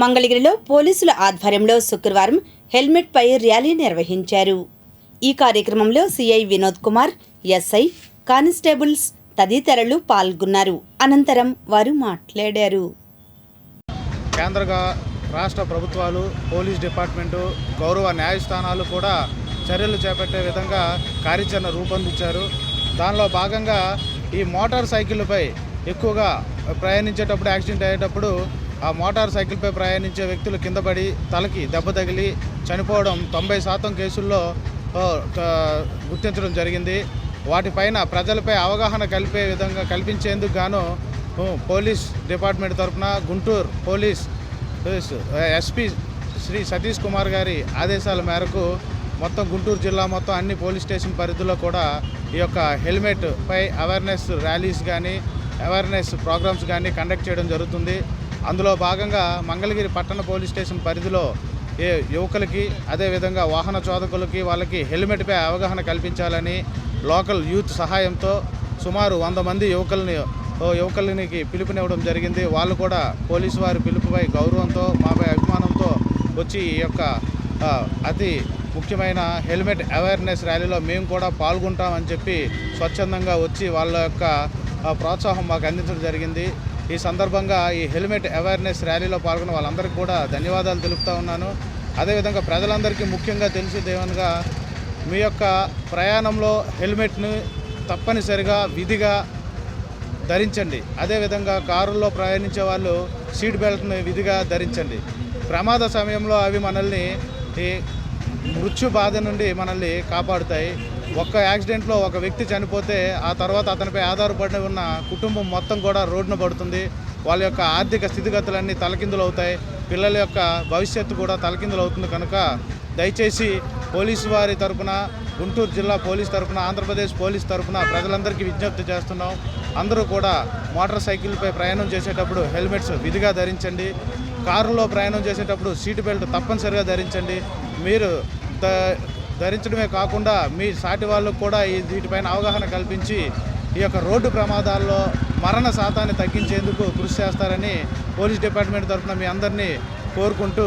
మంగళగిరిలో పోలీసుల ఆధ్వర్యంలో శుక్రవారం హెల్మెట్ పై ర్యాలీ నిర్వహించారు. ఈ కార్యక్రమంలో CI Vinod Kumar SI constables తదితరులు పాల్గొన్నారు. అనంతరం వారు మాట్లాడారు. కేంద్ర రాష్ట్ర ప్రభుత్వాలు పోలీస్ డిపార్ట్మెంటు గౌరవ న్యాయస్థానాలు కూడా చర్యలు చేపట్టే విధంగా కార్యాచరణ రూపొందించారు. దానిలో భాగంగా ఈ మోటార్ సైకిళ్ళపై ఎక్కువగా ప్రయాణించేటప్పుడు యాక్సిడెంట్ అయ్యేటప్పుడు ఆ మోటార్ సైకిల్పై ప్రయాణించే వ్యక్తులు కిందపడి తలకి దెబ్బ తగిలి చనిపోవడం తొంభై శాతం కేసుల్లో గుర్తించడం జరిగింది. వాటిపైన ప్రజలపై అవగాహన కలిపే విధంగా కల్పించేందుకు గాను పోలీస్ డిపార్ట్మెంట్ తరఫున గుంటూరు పోలీస్ ఎస్పీ శ్రీ సతీష్ కుమార్ గారి ఆదేశాల మేరకు మొత్తం గుంటూరు జిల్లా మొత్తం అన్ని పోలీస్ స్టేషన్ పరిధిలో కూడా ఈ యొక్క హెల్మెట్పై అవేర్నెస్ ర్యాలీస్ కానీ అవేర్నెస్ ప్రోగ్రామ్స్ కానీ కండక్ట్ చేయడం జరుగుతుంది. అందులో భాగంగా మంగళగిరి పట్టణ పోలీస్ స్టేషన్ పరిధిలో ఏ యువకులకి అదేవిధంగా వాహన చోదకులకి వాళ్ళకి హెల్మెట్పై అవగాహన కల్పించాలని లోకల్ యూత్ సహాయంతో సుమారు వంద మంది యువకుల్ని యువకులకి పిలుపునివ్వడం జరిగింది. వాళ్ళు కూడా పోలీసు వారి పిలుపుపై గౌరవంతో మాపై అభిమానంతో వచ్చి ఈ యొక్క అతి ముఖ్యమైన హెల్మెట్ అవేర్నెస్ ర్యాలీలో మేము కూడా పాల్గొంటామని చెప్పి స్వచ్ఛందంగా వచ్చి వాళ్ళ యొక్క ప్రోత్సాహం మాకు అందించడం జరిగింది. ఈ సందర్భంగా ఈ హెల్మెట్ అవేర్నెస్ ర్యాలీలో పాల్గొన్న వాళ్ళందరికీ కూడా ధన్యవాదాలు తెలుపుతా ఉన్నాను. అదేవిధంగా ప్రజలందరికీ ముఖ్యంగా తెలిసేదేమనగా మీ యొక్క ప్రయాణంలో హెల్మెట్ను తప్పనిసరిగా విధిగా ధరించండి. అదేవిధంగా కారుల్లో ప్రయాణించే వాళ్ళు సీట్ బెల్ట్ను విధిగా ధరించండి. ప్రమాద సమయంలో అవి మనల్ని ఈ మృత్యు బాధ నుండి మనల్ని కాపాడుతాయి. ఒక్క యాక్సిడెంట్లో ఒక వ్యక్తి చనిపోతే ఆ తర్వాత అతనిపై ఆధారపడి ఉన్న కుటుంబం మొత్తం కూడా రోడ్డున పడుతుంది. వాళ్ళ యొక్క ఆర్థిక స్థితిగతులన్నీ తలకిందులు అవుతాయి పిల్లల యొక్క భవిష్యత్తు కూడా తలకిందులు అవుతుంది కనుక దయచేసి పోలీసు వారి తరఫున గుంటూరు జిల్లా పోలీస్ తరఫున ఆంధ్రప్రదేశ్ పోలీస్ తరఫున ప్రజలందరికీ విజ్ఞప్తి చేస్తున్నాం. అందరూ కూడా మోటార్ సైకిల్పై ప్రయాణం చేసేటప్పుడు హెల్మెట్స్ విధిగా ధరించండి. కారులో ప్రయాణం చేసేటప్పుడు సీట్ బెల్ట్ తప్పనిసరిగా ధరించండి. మీరు ధరించడమే కాకుండా మీ సాటి వాళ్ళకు కూడా ఈ వీటిపైన అవగాహన కల్పించి ఈ యొక్క రోడ్డు ప్రమాదాల్లో మరణ శాతాన్ని తగ్గించేందుకు కృషి చేస్తారని పోలీస్ డిపార్ట్మెంట్ తరఫున మీ అందరినీ కోరుకుంటూ